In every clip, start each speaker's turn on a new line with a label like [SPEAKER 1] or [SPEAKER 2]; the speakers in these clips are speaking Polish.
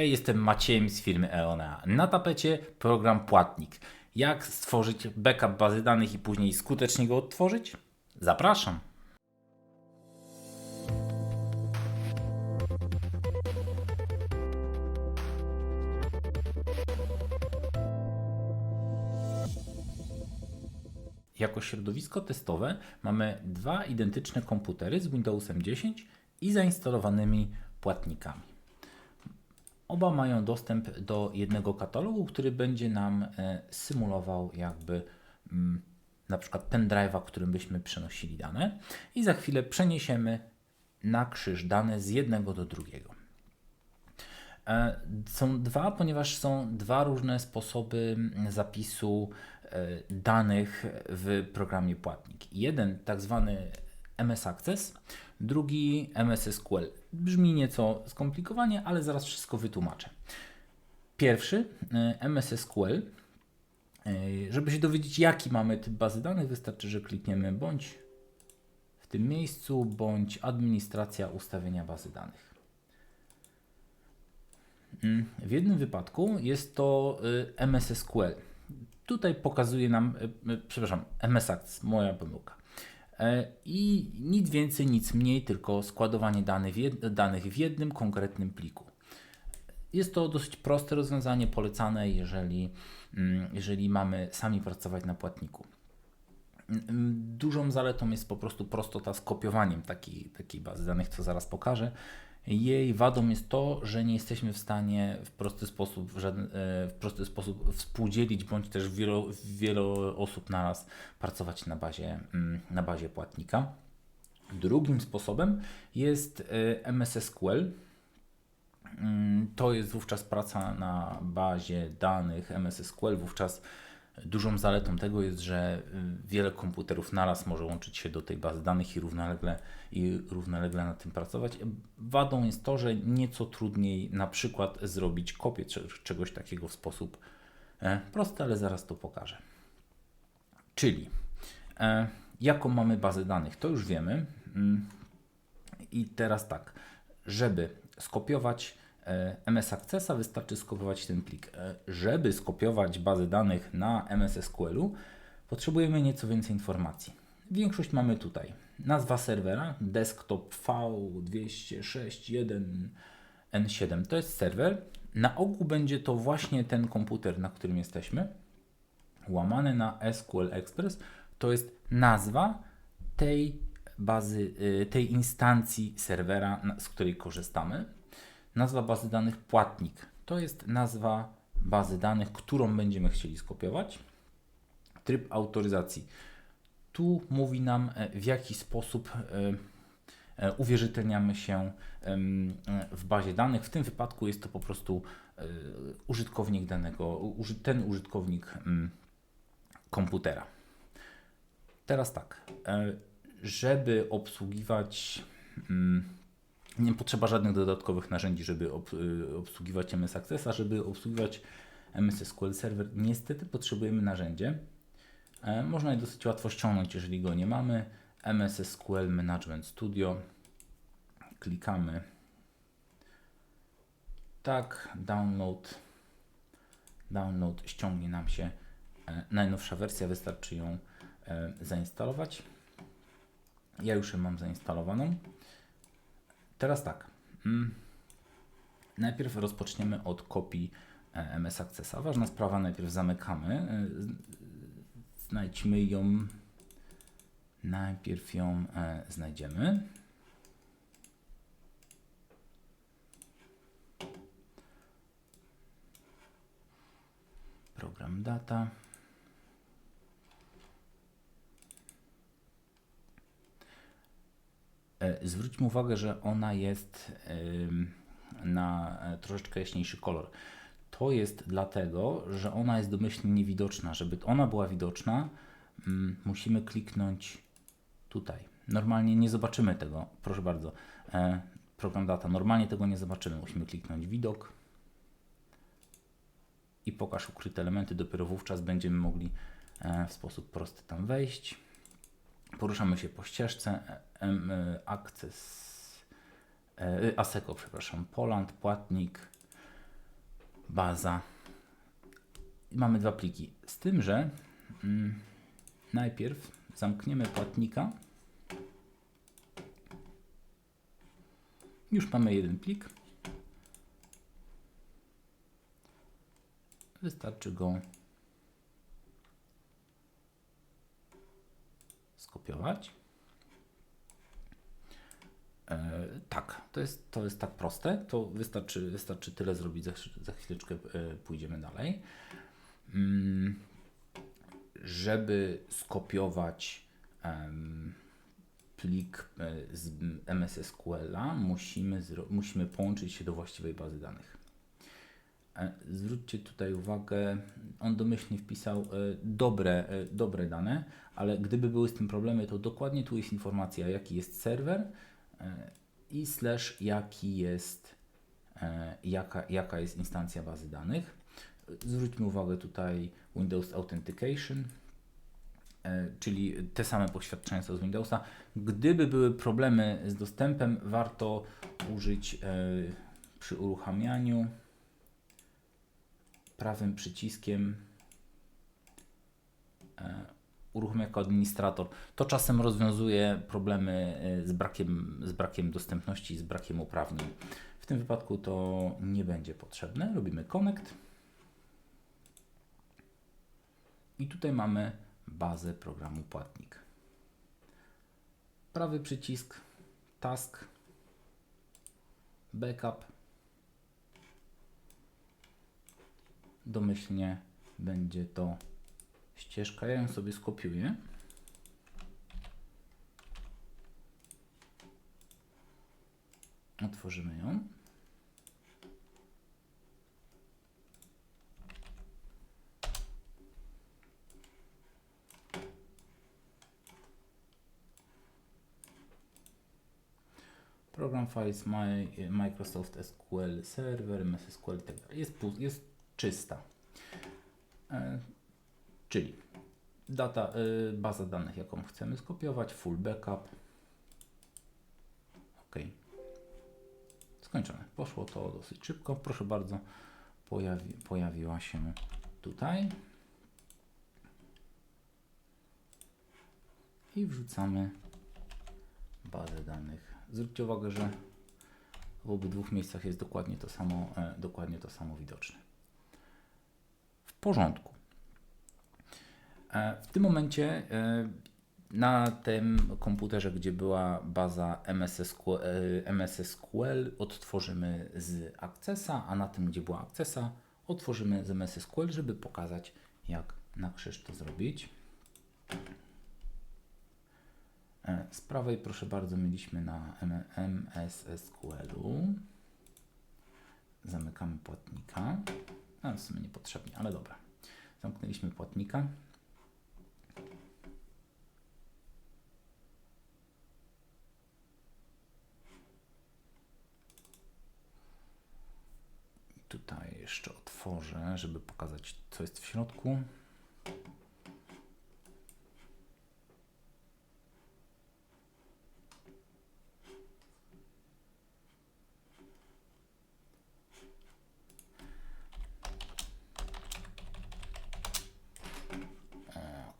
[SPEAKER 1] Hej, jestem Maciejem z firmy EONA. Na tapecie program Płatnik. Jak stworzyć backup bazy danych i później skutecznie go odtworzyć? Zapraszam. Jako środowisko testowe mamy dwa identyczne komputery z Windowsem 10 i zainstalowanymi płatnikami. Oba mają dostęp do jednego katalogu, który będzie nam e, symulował jakby mm, na przykład pendrive'a, którym byśmy przenosili dane i za chwilę przeniesiemy na krzyż dane z jednego do drugiego. E, Są dwa, ponieważ są dwa różne sposoby mm, zapisu e, danych w programie płatnik. Jeden tak zwany MS Access, drugi MS SQL. Brzmi nieco skomplikowanie, ale zaraz wszystko wytłumaczę. Pierwszy e, MS SQL. E, Żeby się dowiedzieć, jaki mamy typ bazy danych, wystarczy, że klikniemy bądź w tym miejscu, bądź administracja ustawienia bazy danych. Mm, W jednym wypadku jest to y, MS SQL. Tutaj pokazuje nam, przepraszam, MS Access, moja pomyłka. E, I nic więcej, nic mniej, tylko składowanie danych w, jednym konkretnym pliku. Jest to dosyć proste rozwiązanie, polecane, jeżeli, mm, jeżeli mamy sami pracować na płatniku. Mm, Dużą zaletą jest po prostu prostota z kopiowaniem takiej, takiej bazy danych, co zaraz pokażę. Jej wadą jest to, że nie jesteśmy w stanie w prosty sposób, w, żaden, e, w prosty sposób współdzielić, bądź też wielo, wielu osób naraz pracować na bazie, mm, na bazie płatnika. Drugim sposobem jest e, MS SQL. Mm, To jest wówczas praca na bazie danych MS SQL. Wówczas dużą zaletą tego jest, że y, wiele komputerów naraz może łączyć się do tej bazy danych i równolegle, i równolegle nad tym pracować. Wadą jest to, że nieco trudniej na przykład zrobić kopię cze- czegoś takiego w sposób e, prosty, ale zaraz to pokażę. Czyli e, jaką mamy bazę danych, to już wiemy. Mm, I teraz tak, żeby skopiować MS Accessa, wystarczy skopiować ten plik. E, Żeby skopiować bazę danych na MS SQL-u, potrzebujemy nieco więcej informacji. Większość mamy tutaj. Nazwa serwera desktop V206.1N7 to jest serwer. Na ogół będzie to właśnie ten komputer, na którym jesteśmy. Łamane na SQL Express to jest nazwa tej bazy, y, tej instancji serwera, z której korzystamy. Nazwa bazy danych płatnik to jest nazwa bazy danych, którą będziemy chcieli skopiować. Tryb autoryzacji. Tu mówi nam, e, w jaki sposób e, e, uwierzytelniamy się w bazie danych. W tym wypadku jest to po prostu użytkownik danego, ten użytkownik mm, komputera. Teraz tak, żeby obsługiwać, mm, nie potrzeba żadnych dodatkowych narzędzi, żeby ob, y, obsługiwać MS Accessa, żeby obsługiwać MS SQL Server. Niestety potrzebujemy narzędzie. E, Można je dosyć łatwo ściągnąć, jeżeli go nie mamy. MS SQL Management Studio. Klikamy. Tak, download. Download ściągnie nam się e, najnowsza wersja, wystarczy ją e, zainstalować. Ja już ją mam zainstalowaną. Teraz tak. Mm. Najpierw rozpoczniemy od kopii e, MS Accessa. Ważna sprawa, najpierw zamykamy. e, Znajdźmy ją. Najpierw ją e, znajdziemy. Program data. Zwróćmy uwagę, że ona jest na e, troszeczkę jaśniejszy kolor. To jest dlatego, że ona jest domyślnie niewidoczna. Żeby ona była widoczna, mm, musimy kliknąć tutaj. Normalnie nie zobaczymy tego. Proszę bardzo. E, program data. Normalnie tego nie zobaczymy. Musimy kliknąć widok i pokaż ukryte elementy. Dopiero wówczas będziemy mogli e, w sposób prosty tam wejść. Poruszamy się po ścieżce. e, em, e, Access. e, ASECO, przepraszam. Poland, płatnik. baza. I mamy dwa pliki. Z tym, że mm, najpierw zamkniemy płatnika. Już mamy jeden plik. Wystarczy go skopiować. E, tak, to jest, to jest tak proste. To wystarczy, wystarczy tyle zrobić. Za, za chwileczkę e, pójdziemy dalej. Mm, żeby skopiować plik e, z MS SQL-a, musimy, musimy połączyć się do właściwej bazy danych. E, Zwróćcie tutaj uwagę, on domyślnie wpisał e, dobre, e, dobre dane, ale gdyby były z tym problemy, to dokładnie tu jest informacja, jaki jest serwer i slash jaki jest, jaka, jaka jest instancja bazy danych. Zwróćmy uwagę tutaj Windows Authentication, czyli te same poświadczenia co z Windowsa. Gdyby były problemy z dostępem, warto użyć przy uruchamianiu prawym przyciskiem e, uruchom jako administrator. To czasem rozwiązuje problemy e, z brakiem, z brakiem dostępności, z brakiem uprawnień. W tym wypadku to nie będzie potrzebne. Robimy connect. I tutaj mamy bazę programu płatnik. Prawy przycisk, task, backup. Domyślnie będzie to ścieżka. Ja ją sobie skopiuję. Otworzymy ją. Program Files, My, Microsoft SQL Server, MS SQL i tak dalej. Jest, jest czysta. E, czyli data, y, baza danych, jaką chcemy skopiować, full backup. OK. Skończone. Poszło to dosyć szybko. Proszę bardzo, pojawi, pojawiła się tutaj. I wrzucamy bazę danych. Zwróćcie uwagę, że w obydwu miejscach jest dokładnie to samo, e, dokładnie to samo widoczne. Porządku. E, W tym momencie e, na tym komputerze, gdzie była baza MS SQL, e, odtworzymy z Accessa, a na tym, gdzie była Accessa, otworzymy z MS SQL, żeby pokazać, jak na krzyż to zrobić. Z prawej, proszę bardzo, mieliśmy na MS SQL-u. Zamykamy płatnika. No, w sumie niepotrzebnie, ale dobra. Zamknęliśmy płatnika. Tutaj jeszcze otworzę, żeby pokazać, co jest w środku.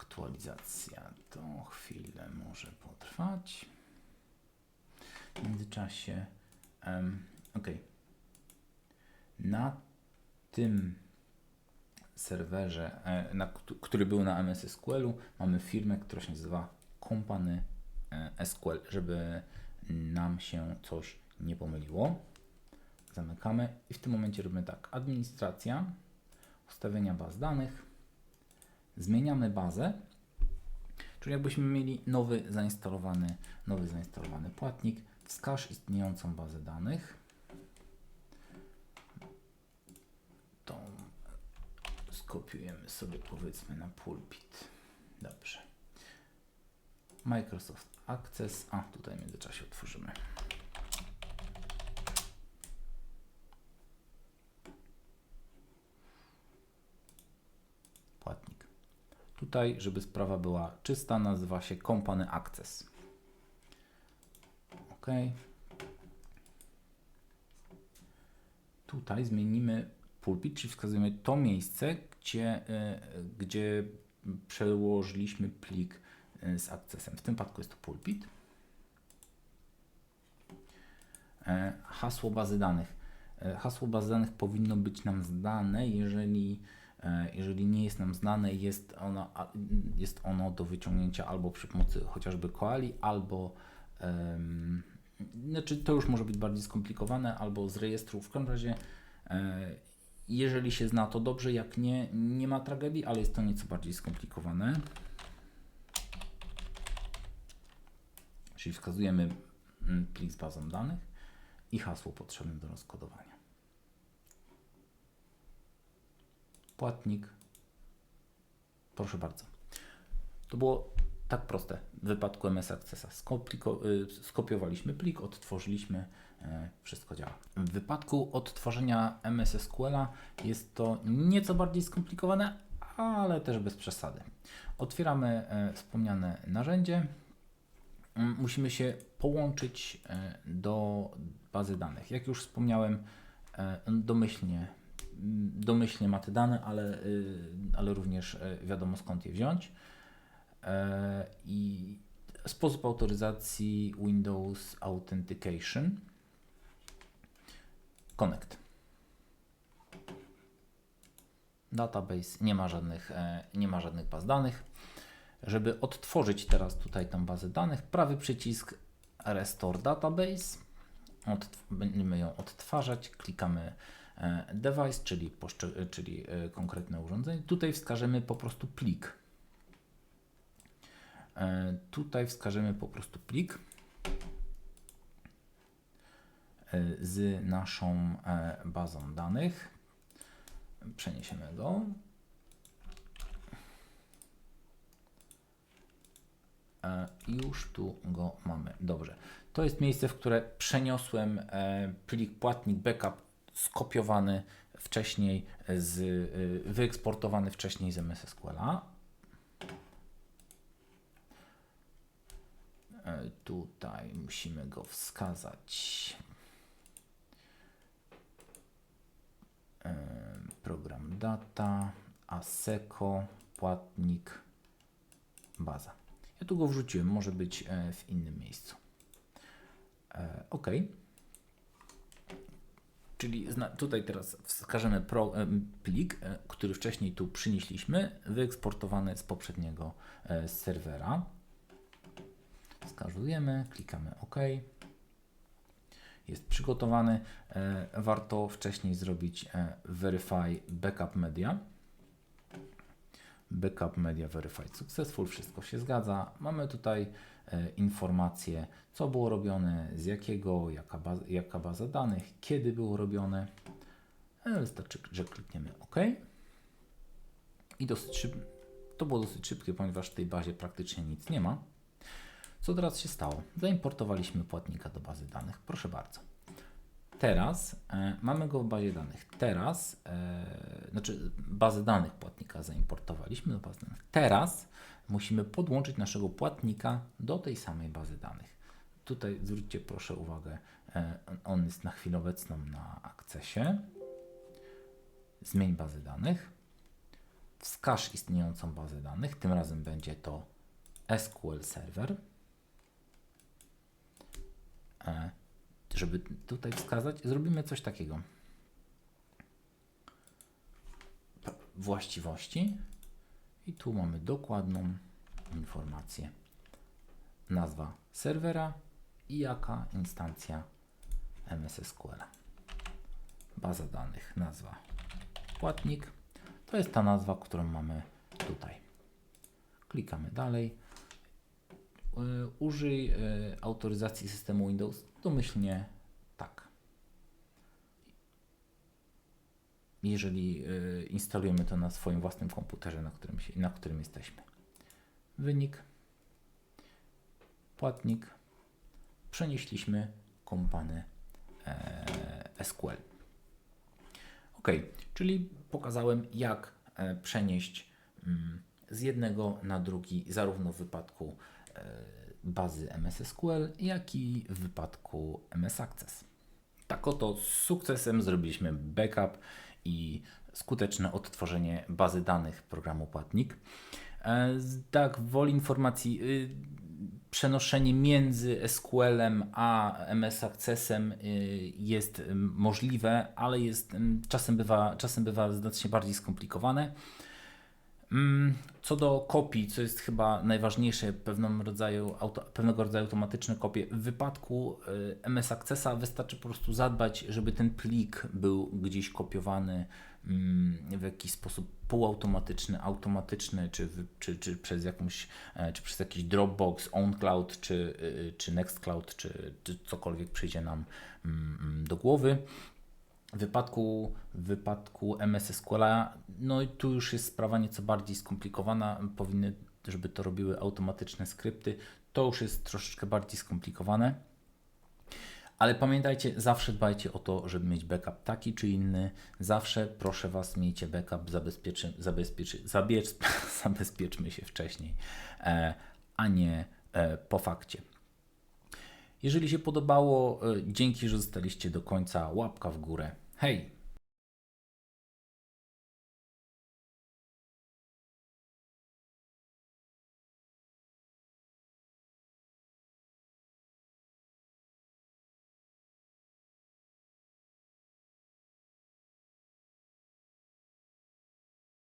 [SPEAKER 1] Aktualizacja to chwilę potrwać. W międzyczasie, em, ok. Na tym serwerze, e, na, któ- który był na MS SQL-u, mamy firmę, która się nazywa Company e, SQL, żeby nam się coś nie pomyliło. Zamykamy i w tym momencie robimy tak. Administracja, ustawienia baz danych, zmieniamy bazę, czyli jakbyśmy mieli nowy zainstalowany, nowy zainstalowany płatnik, wskaż istniejącą bazę danych. Tą skopiujemy sobie powiedzmy na pulpit. Dobrze. Microsoft Access, a tutaj w międzyczasie otworzymy. Płatnik. Tutaj, żeby sprawa była czysta, nazywa się Company Access. OK. Tutaj zmienimy pulpit, czyli wskazujemy to miejsce, gdzie, e, gdzie przełożyliśmy plik e, z akcesem. W tym przypadku jest to pulpit. E, Hasło bazy danych. Hasło bazy danych powinno być nam zdane, jeżeli, jeżeli nie jest nam znane, jest ono, jest ono do wyciągnięcia albo przy pomocy chociażby koali, albo em, znaczy to już może być bardziej skomplikowane, albo z rejestru. W każdym razie, e, jeżeli się zna, to dobrze, jak nie, nie ma tragedii, ale jest to nieco bardziej skomplikowane. Czyli wskazujemy mm, plik z bazą danych i hasło potrzebne do rozkodowania. Płatnik. Proszę bardzo. To było tak proste w wypadku MS Accessa. Y, skopiowaliśmy plik, odtworzyliśmy, e, wszystko działa. W wypadku odtworzenia MS SQL-a jest to nieco bardziej skomplikowane, ale też bez przesady. Otwieramy e, wspomniane narzędzie. Musimy się połączyć e, do bazy danych. Jak już wspomniałem, domyślnie, domyślnie ma te dane, ale, y, ale również e, wiadomo skąd je wziąć. E, I sposób autoryzacji Windows Authentication Connect. Database nie ma żadnych, e, nie ma żadnych baz danych. Żeby odtworzyć teraz tutaj tą bazę danych, prawy przycisk Restore Database. Będziemy ją odtwarzać. Klikamy Device, czyli, poszcze- czyli e, konkretne urządzenie. Tutaj wskażemy po prostu plik. E, Tutaj wskażemy po prostu plik e, z naszą e, bazą danych. Przeniesiemy go. E, Już tu go mamy. Dobrze. To jest miejsce, w które przeniosłem e, plik płatnik backup skopiowany wcześniej z, e, wyeksportowany wcześniej z MS SQL-a. E, Tutaj musimy go wskazać. E, Program data, ASECO, płatnik, baza. Ja tu go wrzuciłem, może być e, w innym miejscu. OK. Czyli tutaj teraz wskażemy pro, e, plik, e, który wcześniej tu przynieśliśmy, wyeksportowany z poprzedniego e, serwera. Wskazujemy, klikamy OK. Jest przygotowany. Warto wcześniej zrobić Verify Backup Media. Backup Media Verified Successful, wszystko się zgadza. Mamy tutaj e, informacje, co było robione, z jakiego, jaka, baza, jaka baza danych, kiedy było robione. E, wystarczy, że klikniemy OK. I dosyć szyb... to było dosyć szybkie, ponieważ w tej bazie praktycznie nic nie ma. Co teraz się stało? Zaimportowaliśmy płatnika do bazy danych. Proszę bardzo. Teraz e, mamy go w bazie danych. Teraz, e, znaczy bazę danych płatnika zaimportowaliśmy do bazy danych. Teraz musimy podłączyć naszego płatnika do tej samej bazy danych. Tutaj zwróćcie proszę uwagę, e, on jest na chwilę obecną na akcesie. Zmień bazę danych. Wskaż istniejącą bazę danych. Tym razem będzie to SQL Server. E, żeby tutaj wskazać, zrobimy coś takiego. Właściwości i tu mamy dokładną informację. Nazwa serwera i jaka instancja MS SQL. Baza danych, nazwa płatnik. To jest ta nazwa, którą mamy tutaj. Klikamy dalej. Y, Użyj y, autoryzacji systemu Windows domyślnie tak. Jeżeli y, instalujemy to na swoim własnym komputerze, na którym, się, na którym jesteśmy. Wynik, płatnik, przenieśliśmy kompany e, SQL. Ok, czyli pokazałem, jak e, przenieść mm, z jednego na drugi, zarówno w wypadku e, bazy MS SQL, jak i w wypadku MS Access. Tak oto z sukcesem zrobiliśmy backup i skuteczne odtworzenie bazy danych programu Płatnik. E, Tak, woli informacji, y, przenoszenie między SQL-em a MS Accessem y, jest y, możliwe, ale jest, czasem, bywa, czasem bywa znacznie bardziej skomplikowane. Mm, Co do kopii, co jest chyba najważniejsze, rodzaju, auto, pewnego rodzaju automatyczne kopie. W wypadku y, MS Accessa wystarczy po prostu zadbać, żeby ten plik był gdzieś kopiowany mm, w jakiś sposób półautomatyczny, automatyczny, czy, czy, czy przez jakąś, e, czy przez jakiś Dropbox, OwnCloud, czy, y, czy Nextcloud, czy, czy cokolwiek przyjdzie nam mm, do głowy. W wypadku, wypadku MS SQL-a, no i tu już jest sprawa nieco bardziej skomplikowana. Powinny, żeby to robiły automatyczne skrypty. To już jest troszeczkę bardziej skomplikowane. Ale pamiętajcie, zawsze dbajcie o to, żeby mieć backup taki czy inny. Zawsze proszę Was, miejcie backup, zabezpieczy, zabezpieczy, zabezpieczmy się wcześniej, e, a nie e, po fakcie. Jeżeli się podobało, e, dzięki, że zostaliście do końca. Łapka w górę. Hej!